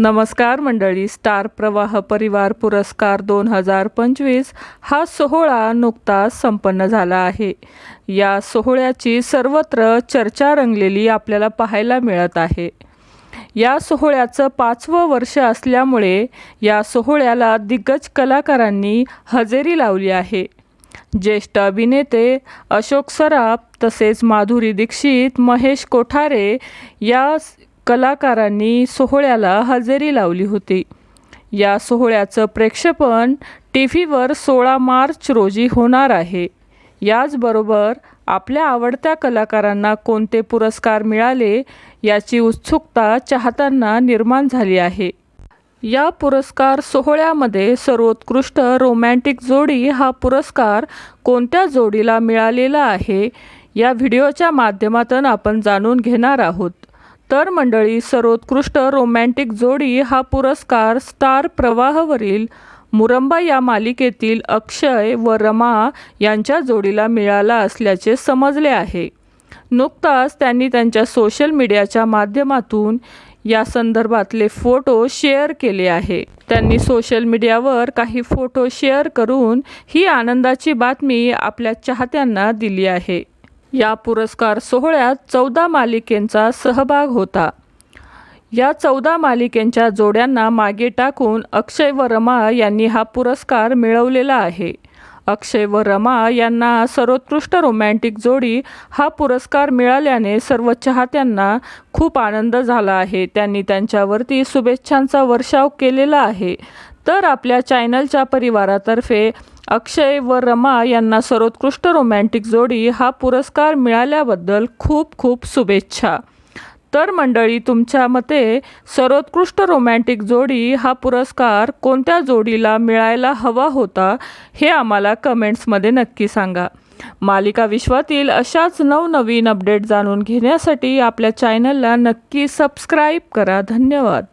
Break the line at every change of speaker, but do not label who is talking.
नमस्कार मंडळी स्टार प्रवाह परिवार पुरस्कार दोन हजार पंचवीस हा सोहळा नुकताच संपन्न झाला आहे. या सोहळ्याची सर्वत्र चर्चा रंगलेली आपल्याला पाहायला मिळत आहे. या सोहळ्याचं पाचवं वर्ष असल्यामुळे या सोहळ्याला दिग्गज कलाकारांनी हजेरी लावली आहे. ज्येष्ठ अभिनेते अशोक सराफ तसेच माधुरी दीक्षित महेश कोठारे या कलाकारांनी सोहळ्याला हजेरी लावली होती. या सोहळ्याचं प्रेक्षेपण टी व्हीवर सोळा मार्च रोजी होणार आहे. याचबरोबर आपल्या आवडत्या कलाकारांना कोणते पुरस्कार मिळाले याची उत्सुकता चाहत्यांना निर्माण झाली आहे. या पुरस्कार सोहळ्यामध्ये सर्वोत्कृष्ट रोमॅन्टिक जोडी हा पुरस्कार कोणत्या जोडीला मिळालेला आहे या व्हिडिओच्या माध्यमातून आपण जाणून घेणार आहोत. तर मंडळी सर्वोत्कृष्ट रोमॅन्टिक जोडी हा पुरस्कार स्टार प्रवाहवरील मुरंबा या मालिकेतील अक्षय व रमा यांच्या जोडीला मिळाला असल्याचे समजले आहे. नुकताच त्यांनी त्यांच्या सोशल मीडियाच्या माध्यमातून या संदर्भातले फोटो शेअर केले आहे. त्यांनी सोशल मीडियावर काही फोटो शेअर करून ही आनंदाची बातमी आपल्या चाहत्यांना दिली आहे. या पुरस्कार सोहळ्यात चौदा मालिकेंचा सहभाग होता. या चौदा मालिकेंच्या जोड्यांना मागे टाकून अक्षय व रमा यांनी हा पुरस्कार मिळवलेला आहे. अक्षय व रमा यांना सर्वोत्कृष्ट रोमॅन्टिक जोडी हा पुरस्कार मिळाल्याने सर्व चाहत्यांना खूप आनंद झाला आहे. त्यांनी त्यांच्यावरती शुभेच्छांचा वर्षाव केलेला आहे. तर आपल्या चॅनलच्या परिवारातर्फे अक्षय व रमा यांना सर्वोत्कृष्ट रोमॅन्टिक जोडी हा पुरस्कार मिळाल्याबद्दल खूप खूप शुभेच्छा. तर मंडळी तुमच्या मते सर्वोत्कृष्ट रोमॅन्टिक जोडी हा पुरस्कार कोणत्या जोडीला मिळायला हवा होता हे आम्हाला कमेंट्समध्ये नक्की सांगा. मालिका विश्वातील अशाच नवनवीन अपडेट जाणून घेण्यासाठी आपल्या चॅनलला नक्की सबस्क्राईब करा. धन्यवाद.